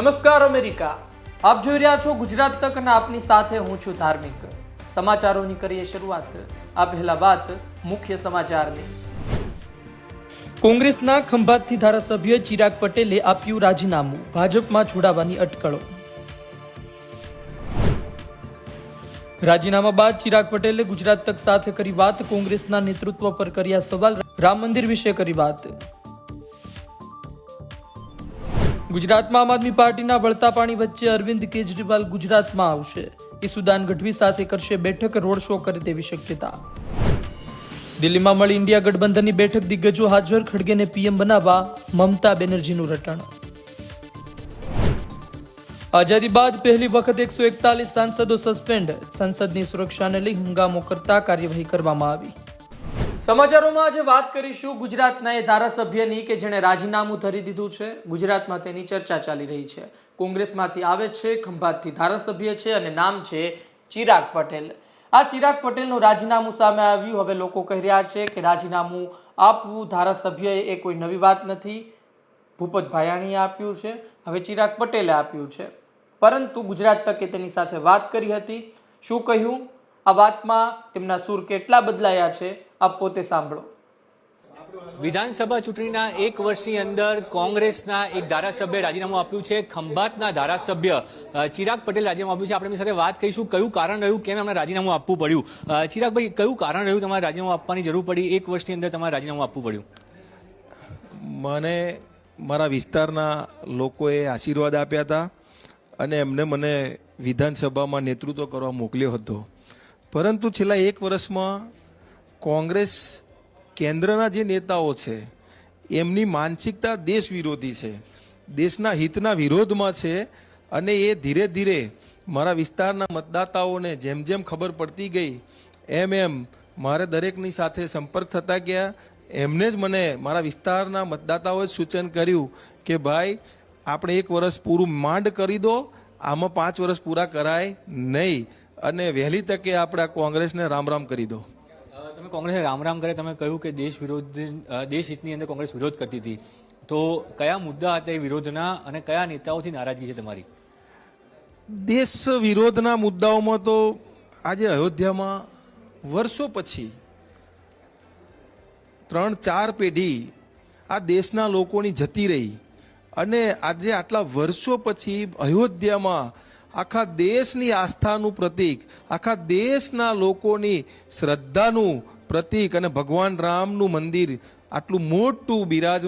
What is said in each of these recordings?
નમસ્કાર અમેરિકા. આપ જોઈ રહ્યા છો ગુજરાત તક અને આપની સાથે હું છું ધાર્મિક. સમાચારોની કરીએ શરૂઆત. આ પહેલા વાત મુખ્ય સમાચારની. કોંગ્રેસના ખંભાતથી ધારાસભ્ય ચિરાગ પટેલે આપ્યું રાજીનામું. ભાજપમાં જોડાવાની અટકળો. રાજીનામા બાદ ચિરાગ પટેલે ગુજરાત તક સાથે કરી વાત. કોંગ્રેસના નેતૃત્વ પર કર્યા સવાલ. રામ મંદિર વિશે કરી વાત. ગુજરાતમાં આમ આદમી પાર્ટીના વળતા પાણી વચ્ચે અરવિંદ કેજરીવાલ ગુજરાતમાં આવશે. ઈસુદાન ગઢવી સાથે કરશે બેઠક, રોડ શો કરે તેવી શક્યતા. દિલ્હીમાં મળી ઇન્ડિયા ગઠબંધનની બેઠક દિગ્ગજો હાજર, ખડગેને પીએમ બનાવવા મમતા બેનર્જીનું રટણ. આઝાદી બાદ પહેલી વખત એકસો એકતાલીસ સાંસદો સસ્પેન્ડ. સંસદની સુરક્ષાને લઈ હંગામો કરતા કાર્યવાહી કરવામાં આવી. સમાચારોમાં આજે વાત કરીશું ગુજરાતના એ ધારાસભ્યની કે જેણે રાજીનામું ધરી દીધું છે. ગુજરાતમાં તેની ચર્ચા ચાલી રહી છે. કોંગ્રેસમાંથી આવે છે, ખંભાતથી ધારાસભ્ય છે અને નામ છે ચિરાગ પટેલ. આ ચિરાગ પટેલનું રાજીનામું સામે આવ્યું. હવે લોકો કહી રહ્યા છે કે રાજીનામું આપવું ધારાસભ્યએ એ કોઈ નવી વાત નથી. ભૂપત ભાયાણીએ આપ્યું છે. હવે ચિરાગ પટેલે આપ્યું છે. પરંતુ ગુજરાત તકે તેની સાથે વાત કરી હતી. શું કહ્યું? આ વાતમાં તેમના સૂર કેટલા બદલાયા છે? આપ પોતે સાંભળો. વિધાનસભા ચૂંટણીના એક વર્ષની અંદર કોંગ્રેસના એક ધારાસભ્ય રાજીનામું આપ્યું છે. ખંભાતના ધારાસભ્ય ચિરાગ પટેલ રાજીનામું આપ્યું છે. આપણે એમની સાથે વાત કરીશું. કયું કારણ રહ્યું? કેમ એમને રાજીનામું આપવું પડ્યું? ચિરાગભાઈ કયું કારણ રહ્યું તમારે રાજીનામું આપવાની જરૂર પડી? એક વર્ષની અંદર તમારે રાજીનામું આપવું પડ્યું. મને મારા વિસ્તારના લોકોએ આશીર્વાદ આપ્યા હતા અને એમને મને વિધાનસભામાં નેતૃત્વ કરવા મોકલ્યો હતો. પરંતુ છેલ્લા એક વર્ષમાં કોંગ્રેસ કેન્દ્રના જે નેતાઓ છે, એમની માનસિકતા દેશ વિરોધી છે. દેશના હિતના વિરોધમાં છે અને એ ધીરે ધીરે મારા વિસ્તારના મતદાતાઓને જેમ જેમ ખબર પડતી ગઈ, એમ એમ મારે દરેકની સાથે સંપર્ક થતા ગયા. એમને જ મને મારા વિસ્તારના મતદાતાઓએ સૂચન કર્યું કે ભાઈ, આપણે એક વર્ષ પૂરું માંડ કરી દો, આમાં પાંચ વર્ષ પૂરા કરાય નહીં. અને વહેલી તકે આપણે કોંગ્રેસને રામ રામ કરી દો. તમે કોંગ્રેસે રામ રામ કરે તમે કહ્યું કે દેશ વિરોધ દેશ હિતની અંદર કોંગ્રેસ વિરોધ કરતી હતી. તો કયા મુદ્દા હતા એ વિરોધના અને કયા નેતાઓથી નારાજગી છે તમારી? દેશ વિરોધના મુદ્દાઓમાં તો આજે અયોધ્યામાં વર્ષો પછી ત્રણ, ચાર પેઢી આ દેશના લોકોની જતી રહી. અને આજે આટલા વર્ષો પછી અયોધ્યામાં આખા દેશની આસ્થાનું પ્રતીક, આખા દેશના લોકોની શ્રદ્ધાનું પ્રતીક અને ભગવાન રામનું મંદિર આટલું મોટું બિરાજ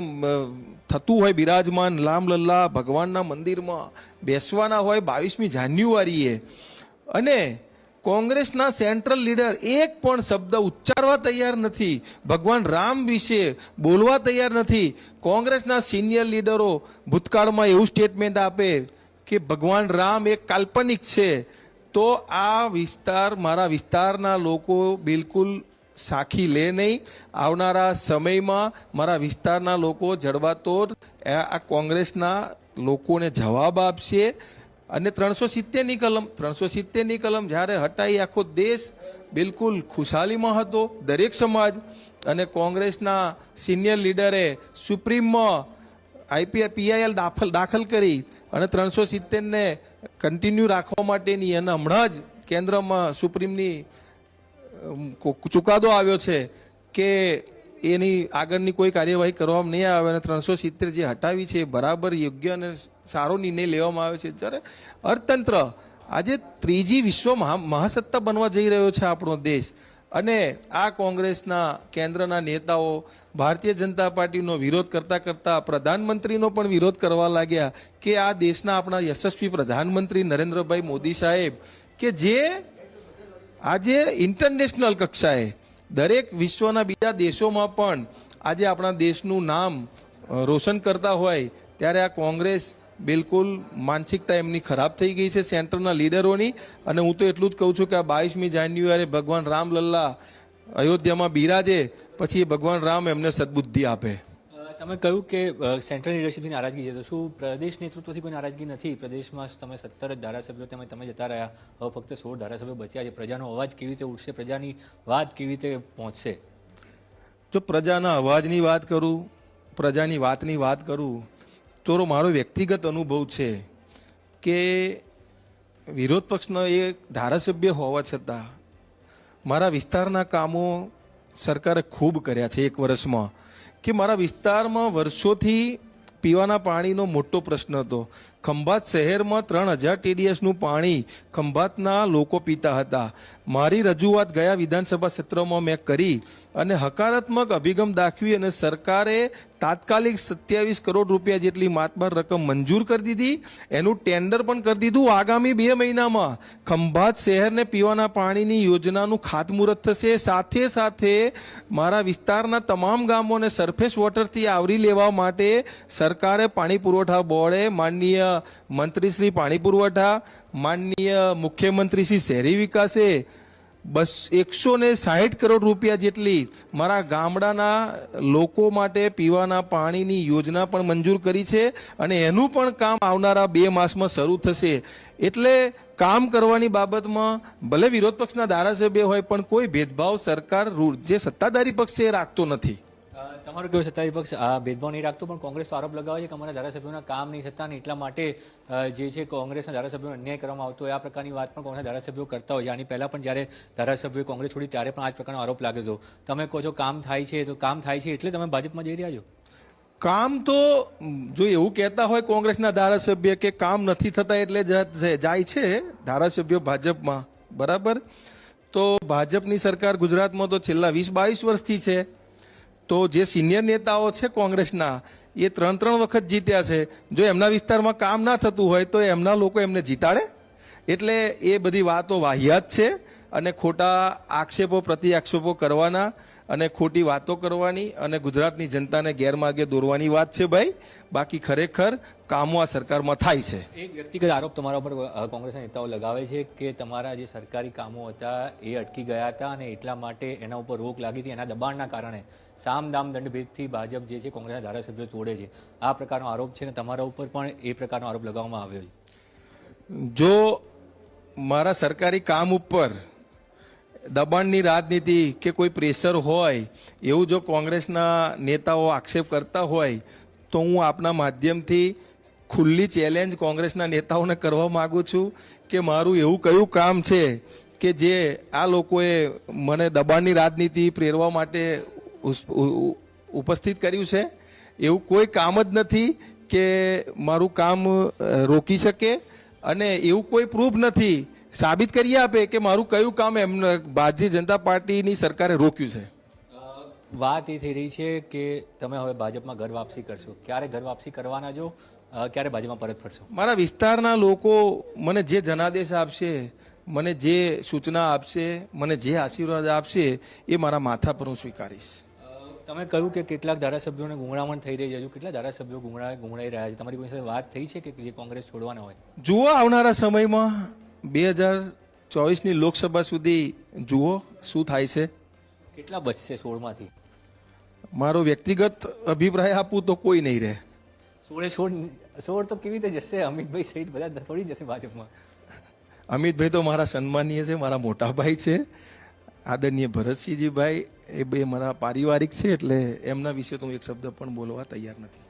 થતું હોય બિરાજમાન લામલલ્લા ભગવાનના મંદિરમાં, બેસવાના હોય બાવીસમી જાન્યુઆરીએ. અને કોંગ્રેસના સેન્ટ્રલ લીડર એક પણ શબ્દ ઉચ્ચારવા તૈયાર નથી, ભગવાન રામ વિશે બોલવા તૈયાર નથી. કોંગ્રેસના સિનિયર લીડરો ભૂતકાળમાં એવું સ્ટેટમેન્ટ આપે કે ભગવાન રામ એ કાલ્પનિક છે, તો આ વિસ્તાર, મારા વિસ્તારના લોકો બિલકુલ સાખી લે નહીં. આવનારા સમયમાં મારા વિસ્તારના લોકો જડબાતોડ આ આ કોંગ્રેસના લોકોને જવાબ આપશે. અને ત્રણસો સિત્તેરની કલમ, ત્રણસો સિત્તેરની કલમ જ્યારે હટાઈ આખો દેશ બિલકુલ ખુશાલીમાં હતો, દરેક સમાજ અને કોંગ્રેસના સિનિયર લીડરે સુપ્રીમમાં આઈપીએ પીઆઈએલ દાખલ દાખલ કરી અને ત્રણસો સિત્તેરને કન્ટિન્યુ રાખવા માટેની અને હમણાં જ કેન્દ્રમાં સુપ્રીમની ચુકાદો આવ્યો છે કે એની આગળની કોઈ કાર્યવાહી કરવામાં નહીં આવે અને ત્રણસો સિત્તેર જે હટાવી છે એ બરાબર, યોગ્ય અને સારો નિર્ણય લેવામાં આવ્યો છે. જ્યારે અર્થતંત્ર આજે ત્રીજી વિશ્વ મહાસત્તા બનવા જઈ રહ્યો છે આપણો દેશ અને આ કોંગ્રેસના કેન્દ્રના નેતાઓ ભારતીય જનતા પાર્ટીનો વિરોધ કરતા કરતા પ્રધાનમંત્રીનો પણ વિરોધ કરવા લાગ્યા કે આ દેશના આપણા યશસ્વી પ્રધાનમંત્રી નરેન્દ્રભાઈ મોદી સાહેબ કે જે આજે ઇન્ટરનેશનલ કક્ષાએ દરેક વિશ્વના બીજા દેશોમાં પણ આજે આપણા દેશનું નામ રોશન કરતા હોય, ત્યારે આ કોંગ્રેસ બિલકુલ માનસિકતા એમની ખરાબ થઈ ગઈ છે સેન્ટરના લીડરોની. અને હું તો એટલું જ કહું છું કે આ બાવીસમી જાન્યુઆરી ભગવાન રામલલ્લા અયોધ્યામાં બિરાજે પછી ભગવાન રામ એમને સદબુદ્ધિ આપે. તમે કહ્યું કે સેન્ટ્રલ લીડરશીપની નારાજગી છે. તો શું પ્રદેશ નેતૃત્વથી કોઈ નારાજગી નથી? પ્રદેશમાં તમે સત્તર જ ધારાસભ્યો તમે તમે જતા રહ્યા. હવે ફક્ત સોળ ધારાસભ્યો બચ્યા છે. પ્રજાનો અવાજ કેવી રીતે ઉઠશે પ્રજાની વાત કેવી રીતે પહોંચશે? જો પ્રજાના અવાજની વાત કરું પ્રજાની વાતની વાત કરું તો મારો વ્યક્તિગત અનુભવ છે કે વિરોધ પક્ષનો એ ધારાસભ્ય હોવા છતાં મારા વિસ્તારના કામો સરકારે ખૂબ કર્યા છે એક વર્ષમાં. કે મારા વિસ્તારમાં વર્ષોથી પીવાના પાણીનો મોટો પ્રશ્ન હતો. ખંભાત શહેરમાં ત્રણ હજાર ટીડીએસનું પાણી ખંભાતના લોકો પીતા હતા. મારી રજૂઆત ગયા વિધાનસભા સત્રમાં મેં કરી અને હકારાત્મક અભિગમ દાખવી અને સરકારે તાત્કાલિક સત્યાવીસ કરોડ રૂપિયા જેટલી માતબાર રકમ મંજૂર કરી દીધી. એનું ટેન્ડર પણ કરી દીધું. આગામી બે મહિનામાં ખંભાત શહેરને પીવાના પાણીની યોજનાનું ખાતમુહૂર્ત થશે. સાથે સાથે મારા વિસ્તારના તમામ ગામોને સરફેસ વોટરથી આવરી લેવા માટે સરકારે પાણી પુરવઠા બોર્ડે માનનીય મંત્રી શ્રી પાણી પુરવઠા, માનનીય મુખ્યમંત્રી શ્રી શહેરી વિકાસે બસ એકસો ને સાહીઠ કરોડ રૂપિયા જેટલી મારા ગામડાના લોકો માટે પીવાના પાણીની યોજના પણ મંજૂર કરી છે અને એનું પણ કામ આવનારા બે માસમાં શરૂ થશે. એટલે કામ કરવાની બાબતમાં ભલે વિરોધ પક્ષના ધારાસભ્ય હોય પણ કોઈ ભેદભાવ સરકાર જે સત્તાધારી પક્ષ છે એ રાખતો નથી. તમારું કેવું સત્તાધારી પક્ષ આ ભેદભાવ નહીં રાખતો, પણ કોંગ્રેસ તો આરોપ લગાવે છે કે અમારા ધારાસભ્યોના કામ નહીં થતા ને એટલા માટે જે છે કોંગ્રેસના ધારાસભ્યોને અન્યાય કરવામાં આવતો હોય, આ પ્રકારની વાત પણ કોંગ્રેસના ધારાસભ્યો કરતા હોય આની પહેલાં પણ જ્યારે ધારાસભ્યોએ કોંગ્રેસ છોડી, ત્યારે પણ આ પ્રકારનો આરોપ લાગ્યો હતો. તમે કહો છો કામ થાય છે, તો કામ થાય છે એટલે તમે ભાજપમાં જઈ રહ્યા છો? કામ તો, જો એવું કહેતા હોય કોંગ્રેસના ધારાસભ્ય કે કામ નથી થતા એટલે જાય છે ધારાસભ્યો ભાજપમાં, બરાબર? તો ભાજપની સરકાર ગુજરાતમાં તો છેલ્લા વીસ બાવીસ વર્ષથી છે. તો જે સિનિયર નેતાઓ છે કોંગ્રેસના, એ ત્રણ ત્રણ વખત જીત્યા છે. જો એમના વિસ્તારમાં કામ ના થતું હોય તો એમના લોકો એમને જીતાડે. એટલે એ બધી વાતો વાહિયાત છે અને ખોટા આક્ષેપો પ્રતિ આક્ષેપો કરવાના અને ખોટી વાતો કરવાની અને ગુજરાતની જનતાને ગેરમાર્ગે દોરવાની વાત છે ભાઈ. બાકી ખરેખર કામો આ સરકારમાં થાય છે. એક વ્યક્તિગત આરોપ તમારા ઉપર કોંગ્રેસના નેતાઓ લગાવે છે કે તમારા જે સરકારી કામો હતા એ અટકી ગયા હતા અને એટલા માટે એના ઉપર રોક લાગી હતી એના દબાણના કારણે સામ દામ દંડભેદથી ભાજપ જે છે કોંગ્રેસના ધારાસભ્યો તોડે છે. આ પ્રકારનો આરોપ છે ને તમારા ઉપર પણ એ પ્રકારનો આરોપ લગાવવામાં આવ્યો છે. જો મારા સરકારી કામ ઉપર દબાણની રાજનીતિ કે કોઈ પ્રેશર હોય, એવું જો કોંગ્રેસના નેતાઓ આક્ષેપ કરતા હોય, તો હું આપના માધ્યમથી ખુલ્લી ચેલેન્જ કોંગ્રેસના નેતાઓને કરવા માગું છું કે મારું એવું કયું કામ છે કે જે આ લોકોએ મને દબાણની રાજનીતિ પ્રેરવા માટે ઉપસ્થિત કર્યું છે. એવું કોઈ કામ જ નથી કે મારું કામ રોકી શકે અને એવું કોઈ પ્રૂફ નથી સાબિત કરી આપે કે મારું કયું કામ એમને ભારતીય જનતા પાર્ટીની સરકારે રોક્યું છે? વાત એ થઈ રહી છે કે તમે હવે ભાજપમાં ઘર વાપસી કરશો. ક્યારે ઘર વાપસી કરવાના જો ક્યારે ભાજપમાં પરત ફરશો? મારા વિસ્તારના લોકો મને જે જનાદેશ આપશે મને જે સૂચના આપશે મને જે આશીર્વાદ આપશે એ મારા માથા પર હું સ્વીકારીશ. તમે કહ્યું કે કેટલાક ધારાસભ્યોને ગુંગળામણ થઈ રહી છે. હજુ કેટલા ધારાસભ્યો ગુંગળા ગુંગળાઈ રહ્યા છે? તમારી કોઈ સાથે વાત થઈ છે કે જે કોંગ્રેસ છોડવાના હોય? જુઓ આવનારા સમયમાં બે હજાર ચોવીસની લોકસભા સુધી જુઓ શું થાય છે. કેટલા બચશે સોળમાંથી? મારો વ્યક્તિગત અભિપ્રાય આપું તો કોઈ નહીં રહે. સોળે સોળ સોળ તો કેવી રીતે જશે? અમિતભાઈ સહિત બધા થોડી જશે ભાજપમાં. અમિતભાઈ તો મારા સન્માનીય છે મારા મોટા ભાઈ છે. આદરણીય ભરતસિંહજીભાઈ એ બે મારા પારિવારિક છે એટલે એમના વિશે તો હું એક શબ્દ પણ બોલવા તૈયાર નથી.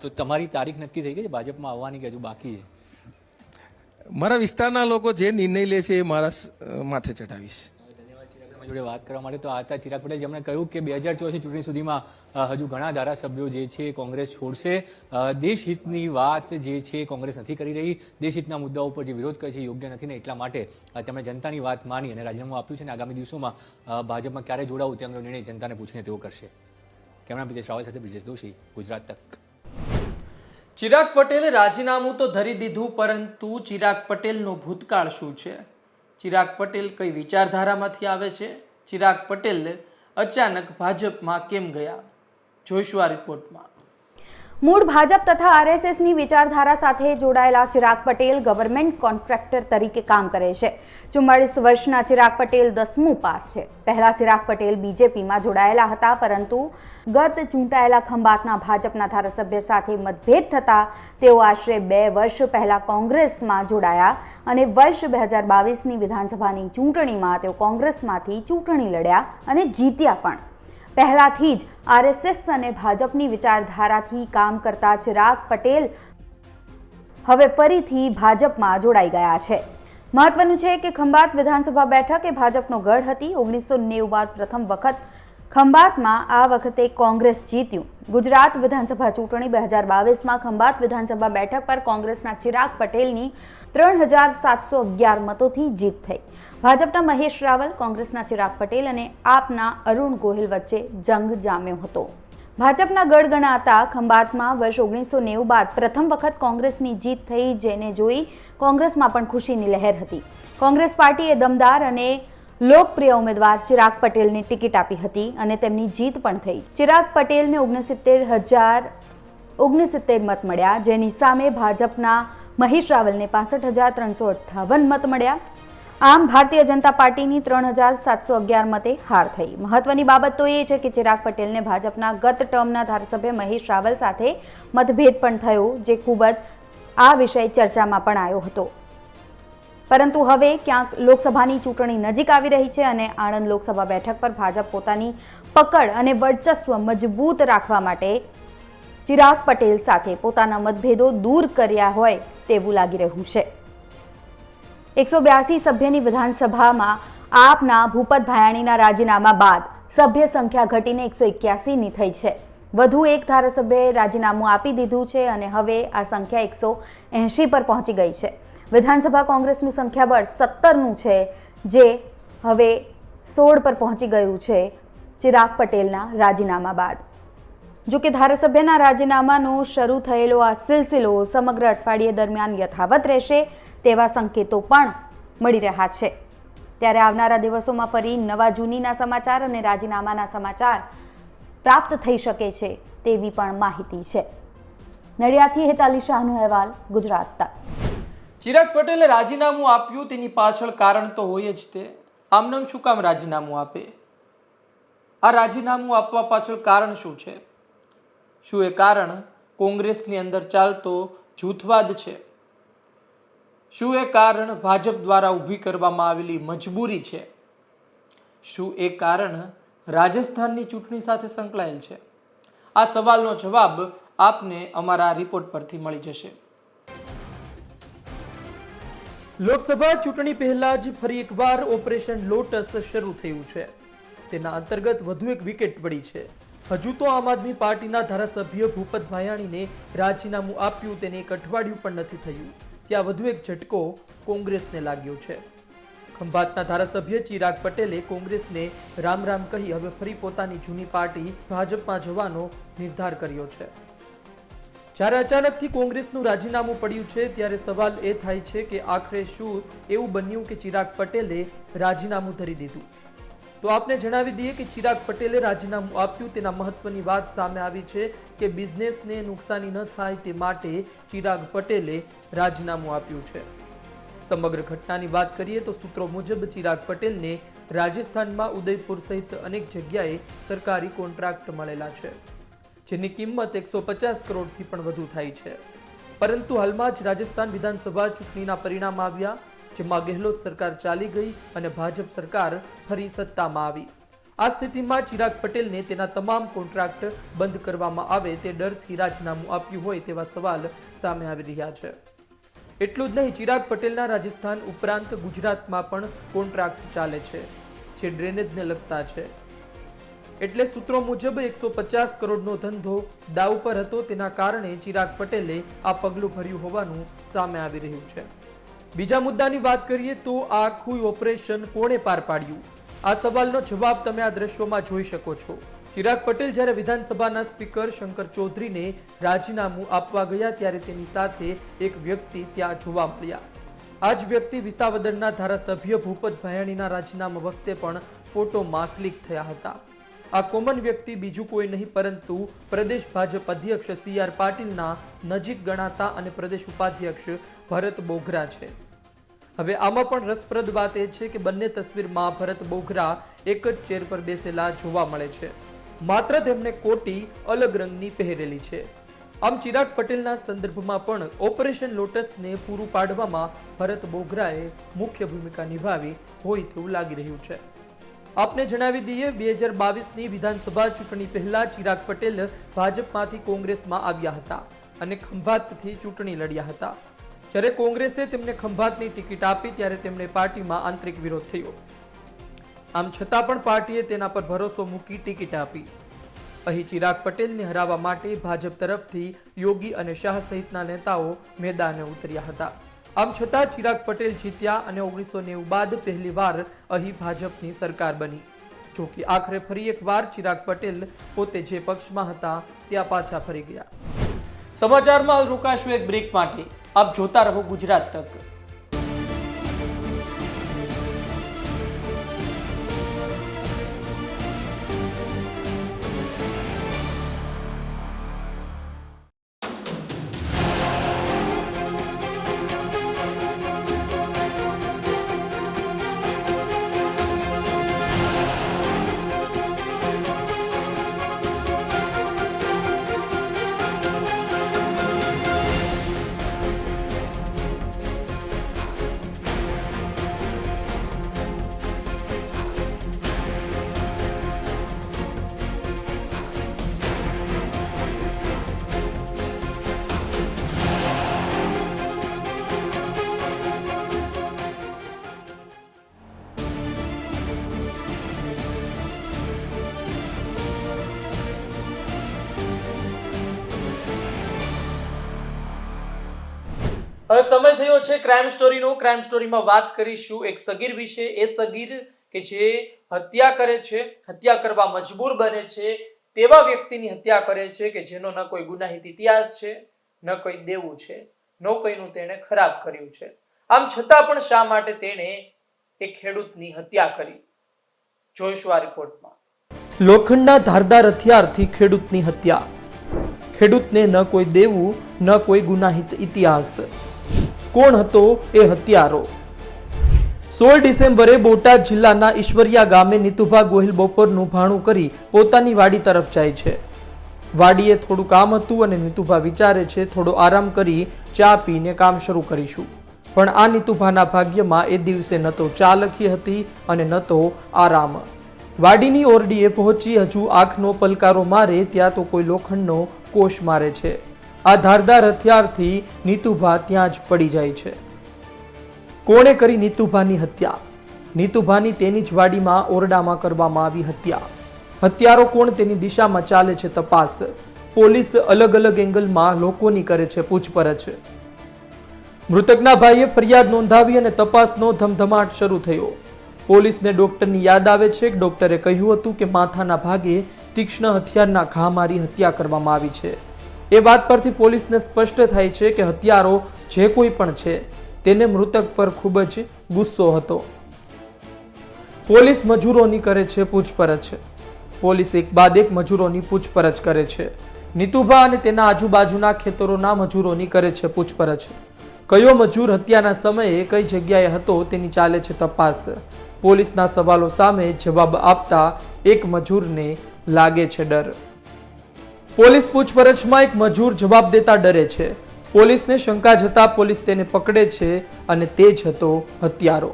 તો તમારી તારીખ નક્કી થઈ ગઈ છે ભાજપમાં આવવાની કે હજુ બાકી છે? મારા વિસ્તારના લોકો જે નિર્ણય લે છે એ મારા માથે તમારી જોડે વાત કરવા માટે. તો આ હતા ચિરાગ પટેલ જેમણે કહ્યું કે બે હજાર ચોવીસ ચૂંટણી સુધીમાં હજુ ઘણા ધારાસભ્યો જે છે કોંગ્રેસ છોડશે. દેશહિતની વાત જે છે કોંગ્રેસ નથી કરી રહી. દેશહિતના મુદ્દાઓ ઉપર જે વિરોધ કરે છે યોગ્ય નથી ને એટલા માટે તેમણે જનતાની વાત માની અને રાજીનામું આપ્યું છે અને આગામી દિવસોમાં ભાજપમાં ક્યારે જોડાવું તે અંગેનો નિર્ણય જનતાને પૂછીને તેઓ કરશે. કેમેરા બ્રિજેશ રાવલ સાથે બ્રિજેશ દોશી, ગુજરાત તક. ચિરાગ પટેલે રાજીનામું તો ધરી દીધું, પરંતુ ચિરાગ પટેલનો ભૂતકાળ શું છે? ચિરાગ પટેલ કઈ વિચારધારામાંથી આવે છે? ચિરાગ પટેલ અચાનક ભાજપમાં કેમ ગયા? જોઈશું આ રિપોર્ટમાં. મૂળ ભાજપ તથા આરએસએસની વિચારધારા સાથે જોડાયેલા ચિરાગ પટેલ ગવર્મેન્ટ કોન્ટ્રાક્ટર તરીકે કામ કરે છે. ચુમ્માળીસ વર્ષના ચિરાગ પટેલ દસમું પાસ છે. પહેલા ચિરાગ પટેલ બીજેપીમાં જોડાયેલા હતા, પરંતુ ગત ચૂંટાયેલા ખંભાતના ભાજપના ધારાસભ્ય સાથે મતભેદ થતા તેઓ આશરે બે વર્ષ પહેલા કોંગ્રેસમાં જોડાયા અને વર્ષ બે હજાર બાવીસની વિધાનસભાની ચૂંટણીમાં તેઓ કોંગ્રેસમાંથી ચૂંટણી લડ્યા અને જીત્યા પણ. પહેલાથી જ આરએસએસ અને ભાજપની વિચારધારાથી કામ કરતા ચિરાગ પટેલ હવે ફરીથી ભાજપમાં જોડાઈ ગયા છે. મહત્વનું છે કે ખંભાત વિધાનસભા બેઠક એ ભાજપનો ગઢ હતી. ઓગણીસો નેવું બાદ પ્રથમ વખત ખંભાતમાં આ વખતે કોંગ્રેસ જીત્યું. ગુજરાત વિધાનસભા ચૂંટણી બે હજાર બાવીસમાં ખંભાત વિધાનસભા બેઠક પર કોંગ્રેસના ચિરાગ પટેલની ત્રણ હજાર સાતસો અગિયાર મતોથી જીત થઈ. ભાજપના મહેશ રાવલ, કોંગ્રેસના ચિરાગ પટેલ અને આપના અરુણ ગોહિલ વચ્ચે જંગ જામ્યો હતો. ભાજપના ગઢ ગણાતા ખંભાતમાં વર્ષ ઓગણીસો નેવું બાદ પ્રથમ વખત કોંગ્રેસની જીત થઈ જેને જોઈ કોંગ્રેસમાં પણ ખુશીની લહેર હતી. કોંગ્રેસ પાર્ટીએ દમદાર અને લોકપ્રિય ઉમેદવાર ચિરાગ પટેલને ટિકિટ આપી હતી અને તેમની જીત પણ થઈ. ચિરાગ પટેલને ઓગણસિત્તેર હજાર ઓગણસિત્તેર મત મળ્યા, જેની સામે ભાજપના મહેશ રાવલને પાસઠ હજાર ત્રણસો અઠ્ઠાવન મત મળ્યા. આમ ભારતીય જનતા પાર્ટીની ત્રણ હજાર સાતસો અગિયાર મતે હાર થઈ. મહત્વની બાબત તો એ છે કે ચિરાગ પટેલને ભાજપના ગત ટર્મના ધારાસભ્ય મહેશ રાવલ સાથે મતભેદ પણ થયો, જે ખૂબ જ આ વિષય ચર્ચામાં પણ આવ્યો હતો. પરંતુ હવે ક્યાંક લોકસભાની ચૂંટણી નજીક આવી રહી છે અને આણંદ લોકસભા બેઠક પર ભાજપ પોતાની પકડ અને વર્ચસ્વ મજબૂત રાખવા માટે ચિરાગ પટેલ સાથે પોતાના મતભેદો દૂર કર્યા હોય તેવું લાગી રહ્યું છે. એકસો બ્યાસી સભ્યની વિધાનસભામાં આપના ભૂપત ભાયાણીના રાજીનામા બાદ સભ્ય સંખ્યા ઘટીને એકસો એક્યાસીની થઈ છે. વધુ એક ધારાસભ્યએ રાજીનામું આપી દીધું છે અને હવે આ સંખ્યા એકસો એંશી પર પહોંચી ગઈ છે. વિધાનસભા કોંગ્રેસનું સંખ્યાબળ સત્તરનું છે, જે હવે સોળ પર પહોંચી ગયું છે ચિરાગ પટેલના રાજીનામા બાદ. જો કે ધારાસભ્યના રાજીનામાનો શરૂ થયેલો આ સિલસિલો સમગ્ર અઠવાડિયે દરમિયાન યથાવત રહેશે તેવા સંકેતો પણ મળી રહ્યા છે. ત્યારે આવનારા દિવસોમાં ફરી નવા જૂનીના સમાચાર અને રાજીનામાના સમાચાર પ્રાપ્ત થઈ શકે છે તેવી પણ માહિતી છે. નડિયાદથી હેતાલી શાહનો અહેવાલ, ગુજરાત તક. ચિરાગ પટેલે રાજીનામું આપ્યું, તેની પાછળ કારણ તો હોય જ તે. આમનામ શું કામ રાજીનામું આપે? આ રાજીનામું આપવા પાછળ કારણ શું છે? શું એ કારણ કોંગ્રેસની અંદર ચાલતો જૂથવાદ છે? શું એ કારણ ભાજપ દ્વારા ઊભી કરવામાં આવેલી મજબૂરી છે? શું એ કારણ રાજસ્થાનની ચૂંટણી સાથે સંકળાયેલ છે? આ સવાલનો જવાબ આપને અમારા રિપોર્ટ પરથી મળી જશે. લોકસભા ચૂંટણી પહેલા જ ફરી એકવાર ઓપરેશન લોટસ શરૂ થયું છે. તેના અંતર્ગત વધુ એક વિકેટ પડી છે. હજુ તો આમ આદમી પાર્ટીના ધારાસભ્ય ભૂપત ભાયાણીને રાજીનામું આપ્યું તેને એક અઠવાડિયું પણ નથી થયું. ત્યાં વધુ એક ઝટકો કોંગ્રેસને લાગ્યો છે. ખંભાતના ધારાસભ્ય ચિરાગ પટેલે કોંગ્રેસને રામ રામ કહી હવે ફરી પોતાની જૂની પાર્ટી ભાજપમાં જવાનો નિર્ધાર કર્યો છે. જ્યારે અચાનકથી કોંગ્રેસનું રાજીનામું પડ્યું છે, ત્યારે સવાલ એ થાય છે કે આખરે શું એવું બન્યું કે ચિરાગ પટેલે રાજીનામું ધરી દીધું? તો આપને જણાવી દઈએ કે ચિરાગ પટેલે રાજીનામું આપ્યું. તેના મહત્વની વાત સામે આવી છે કે બિઝનેસને નુકસાની ન થાય તે માટે ચિરાગ પટેલે રાજીનામું આપ્યું છે. સમગ્ર ઘટનાની વાત કરીએ તો સૂત્રો મુજબ ચિરાગ પટેલને રાજસ્થાનમાં ઉદયપુર સહિત અનેક જગ્યાએ સરકારી કોન્ટ્રાક્ટ મળેલા છે, જેની કિંમત એકસો પચાસ કરોડથી પણ વધુ થાય છે. પરંતુ હાલમાં જ રાજસ્થાન વિધાનસભા ચૂંટણીના પરિણામ આવ્યા. જેમાં ગેહલોત સરકાર ચાલી ગઈ અને ભાજપ સરકાર ફરી સત્તામાં આવી. આ સ્થિતિમાં ચિરાગ પટેલને તેના તમામ કોન્ટ્રાક્ટ બંધ કરવામાં આવે તે ડરથી રાજીનામું આપ્યું હોય તેવા સવાલ સામે આવી રહ્યા છે. એટલું જ નહીં, ચિરાગ પટેલના રાજસ્થાન ઉપરાંત ગુજરાતમાં પણ કોન્ટ્રાક્ટ ચાલે છે, જે ડ્રેનેજને લગતા છે. એટલે સૂત્રો મુજબ એકસો પચાસ કરોડનો ધંધો દાવ પર હતો, તેના કારણે ચિરાગ પટેલે આ પગલું ભર્યું હોવાનું સામે આવી રહ્યું છે. બીજા મુદ્દાની વાત કરીએ તો આ આખું ઓપરેશન કોણે પાર પાડ્યું? આ સવાલનો જવાબ તમે આ દ્રશ્યોમાં જોઈ શકો છો. ચિરાગ પટેલ જ્યારે વિધાનસભાના સ્પીકર શંકર ચૌધરીને રાજીનામું આપવા ગયા ત્યારે તેની સાથે એક વ્યક્તિ ત્યાં જોવા મળ્યા. આ જ વ્યક્તિ વિસાવદરના ધારાસભ્ય ભૂપત ભાયાણીના રાજીનામા વખતે પણ ફોટોમાં ક્લિક થયા હતા. આ કોમન વ્યક્તિ બીજું કોઈ નહીં, પરંતુ પ્રદેશ ભાજપ અધ્યક્ષ સી આર પાટીલના નજીક ગણાતા અને પ્રદેશ ઉપાધ્યક્ષ ભરત બોઘરા છે. હવે આમાં પણ રસપ્રદ વાત એ છે કે બંને તસવીરમાં ભરત બોઘરા એક જ ચેર પર બેસેલા જોવા મળે છે. માત્ર તેમને કોટી અલગ રંગની પહેરેલી છે. આમ ચિરાગ પટેલના સંદર્ભમાં પણ ઓપરેશન લોટસને પૂરું પાડવામાં ભરત બોઘરાએ મુખ્ય ભૂમિકા નિભાવી હોય તેવું લાગી રહ્યું છે. આપને જણાવી દઈએ, બે હજાર બાવીસની વિધાનસભા ચૂંટણી પહેલા ચિરાગ પટેલ ભાજપમાંથી કોંગ્રેસમાં આવ્યા હતા અને ખંભાતથી ચૂંટણી લડ્યા હતા. જ્યારે કોંગ્રેસે તેમને ખંભાતની ટિકિટ આપી ત્યારે તેમણે પાર્ટીમાં આંતરિક વિરોધ થયો. આમ છતાં પણ પાર્ટીએ તેના પર ભરોસો મૂકી ટિકિટ આપી. અહીં ચિરાગ પટેલને હરાવવા માટે ભાજપ તરફથી યોગી અને શાહ સહિતના નેતાઓ મેદાને ઉતર્યા હતા. આમ છતાં ચિરાગ પટેલ જીત્યા અને ઓગણીસો નેવું બાદ પહેલીવાર અહીં ભાજપની સરકાર બની. જો કે આખરે ફરી એકવાર ચિરાગ પટેલ પોતે જે પક્ષમાં હતા, ત્યાં પાછા ફરી ગયા. સમાચારમાં રોકાશું એક બ્રેક માટે. આપ જોતા રહો ગુજરાત તક. હવે સમય થયો છે ક્રાઇમ સ્ટોરીનો ક્રાઇમ સ્ટોરીમાં વાત કરીશું એક સગીર વિશે. એ સગીર કે જે હત્યા કરે છે, હત્યા કરવા મજબૂર બને છે, તેવા વ્યક્તિની હત્યા કરે છે કે જેનો ન કોઈ ગુનાહિત ઇતિહાસ છે, ન કોઈ દેવું છે, ન કોઈનું તેણે ખરાબ કર્યું છે. આમ છતાં પણ શા માટે તેણે એ ખેડૂતની હત્યા કરી? જોઈશું આ રિપોર્ટમાં લોખંડના ધારદાર હથિયારથી ખેડૂતની હત્યા. ખેડૂતને ન કોઈ દેવું, ન કોઈ ગુનાહિત ઇતિહાસ. કોણ હતો એ હત્યારો? સોળ ડિસેમ્બરે બોટાદ જિલ્લાના ઈશ્વરિયા ગામે નીતુભા ગોહિલ બપોરનું ભાણું કરી પોતાની વાડી તરફ જાય છે. વાડીએ થોડું કામ હતું અને નીતુભા વિચારે છે, થોડો આરામ કરી ચા પીને કામ શરૂ કરીશું. પણ આ નીતુભાના ભાગ્યમાં એ દિવસે ન તો ચા લખી હતી અને ન તો આરામ. વાડીની ઓરડીએ પહોંચી હજુ આંખનો પલકારો મારે, ત્યાં તો કોઈ લોખંડનો કોષ મારે છે. આ ધારદાર હથિયારથી નીતુભા ત્યાં જ પડી જાય છે. કોણે કરી નીતુભાની હત્યા? નીતુભાની તેની જ વાડીમાં ઓરડામાં કરવામાં આવી હત્યા. હત્યારો કોણ તેની દિશામાં ચાલે છે તપાસ? પોલીસ અલગ અલગ એંગલમાં લોકોની કરે છે પૂછપરછ. મૃતકના ભાઈએ ફરિયાદ નોંધાવી અને તપાસનો ધમધમાટ શરૂ થયો. પોલીસને ડોક્ટરની યાદ આવે છે કે ડોક્ટરે કહ્યું હતું કે માથાના ભાગે તીક્ષ્ણ હથિયારના ઘા મારી હત્યા કરવામાં આવી છે. એ વાત પરથી પોલીસને સ્પષ્ટ થાય છે કે હત્યારો જે કોઈ પણ છે, તેને મૃતક પર ખૂબ જ ગુસ્સો હતો. પોલીસ મજૂરોની કરે છે પૂછપરછ. પોલીસ એક બાદ એક મજૂરોની પૂછપરછ કરે છે. નીતુભા અને તેના આજુબાજુના ખેતરોના મજૂરોની કરે છે પૂછપરછ. કયો મજૂર હત્યાના સમયે કઈ જગ્યાએ હતો તેની ચાલે છે તપાસ. પોલીસના સવાલો સામે જવાબ આપતા એક મજૂરને લાગે છે ડર. પોલીસ પૂછપરછમાં એક મજૂર જવાબ દેતા ડરે છે. પોલીસને શંકા જતા પોલીસ તેને પકડે છે અને તે જ હતો હત્યારો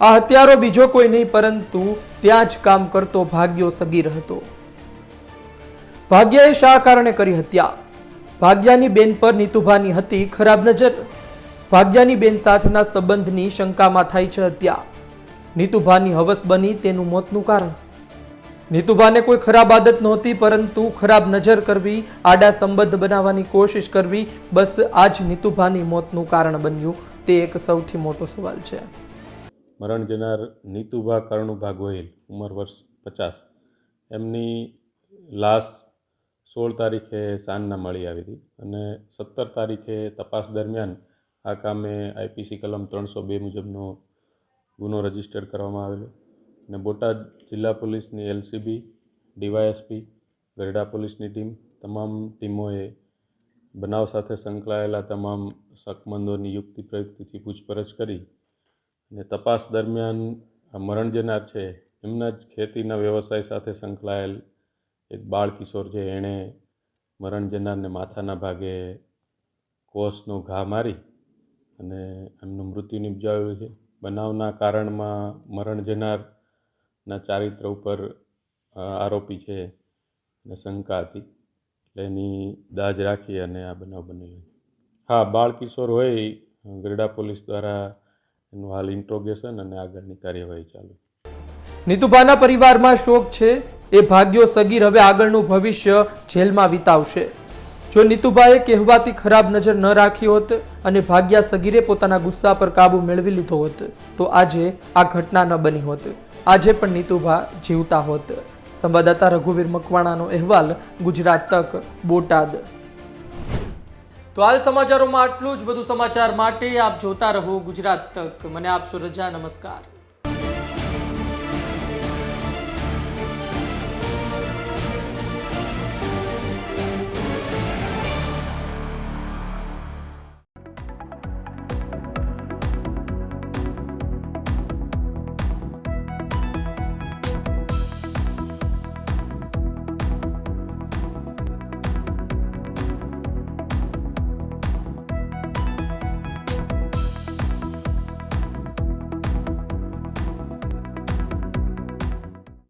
આ હત્યારો બીજો કોઈ નહીં, પરંતુ ત્યાં જ કામ કરતો ભાગ્યો સગીર હતો. ભાગ્યાએ શા કારણે કરી હત્યા? ભાગ્યાની બેન પર નીતુભાની હતી ખરાબ નજર. ભાગ્યાની બેન સાથેના સંબંધની શંકામાં થાય છે હત્યા. નીતુભાની હવસ બની તેનું મોતનું કારણ. નીતુભાને કોઈ ખરાબ આદત નહોતી, પરંતુ ખરાબ નજર કરવી, આડા સંબંધ બનાવવાની કોશિશ કરવી, બસ આ જ નીતુભાની મોતનું કારણ બન્યું. તે એક સૌથી મોટો સવાલ છે. મરણ જનાર નીતુભા કરણુભા ગોહિલ, ઉંમર વર્ષ પચાસ. એમની લાશ સોળ તારીખે સાંજના મળી આવી હતી અને સત્તર તારીખે તપાસ દરમિયાન આ કામે આઈપીસી કલમ ત્રણસો બે મુજબનો ગુનો રજિસ્ટર કરવામાં આવેલો. અને બોટાદ જિલ્લા પોલીસની એલસીબી, ડીવાયએસપી, ગરડા પોલીસની ટીમ, તમામ ટીમોએ બનાવ સાથે સંકળાયેલા તમામ શકમંદોની યુક્તિ પ્રયુક્તિથી પૂછપરછ કરી અને તપાસ દરમિયાન આ મરણ જનાર છે, એમના જ ખેતીના વ્યવસાય સાથે સંકળાયેલ એક બાળ કિશોર છે, એણે મરણ જનારને માથાના ભાગે કોષનો ઘા મારી અને એમનું મૃત્યુ નિપજાવ્યું છે. બનાવના કારણમાં મરણ જનારના ચારિત્ર ઉપર આરોપી છે અને શંકા હતી. એટલે એની દાજ રાખી અને આ બનાવ બનેલો છે. હા, બાળ કિશોર હોય ગરડા પોલીસ દ્વારા એનું હાલ ઇન્ટ્રોગેશન અને આગળની કાર્યવાહી ચાલુ નીતુભાના પરિવારમાં શોક છે, એ ભાગ્યો સગીર હવે આગળનું ભવિષ્ય જેલમાં વિતાવશે. જો નીતુભાઈએ કહેવાતી ખરાબ નજર ન રાખી હોત અને ભાગ્યા સગીરે પોતાના ગુસ્સા પર કાબુ મેળવી લીધો હોત, તો આજે આ ઘટના ન બની હોત. આજે પણ નીતુભા જીવતા હોત. સંવાદદાતા રઘુવીર મકવાણાનો અહેવાલ ગુજરાત તક, બોટાદ. તો હાલ સમાચારોમાં આટલું જ. બધું સમાચાર માટે આપ જોતા રહો ગુજરાત તક. મને આપશો રજા. નમસ્કાર.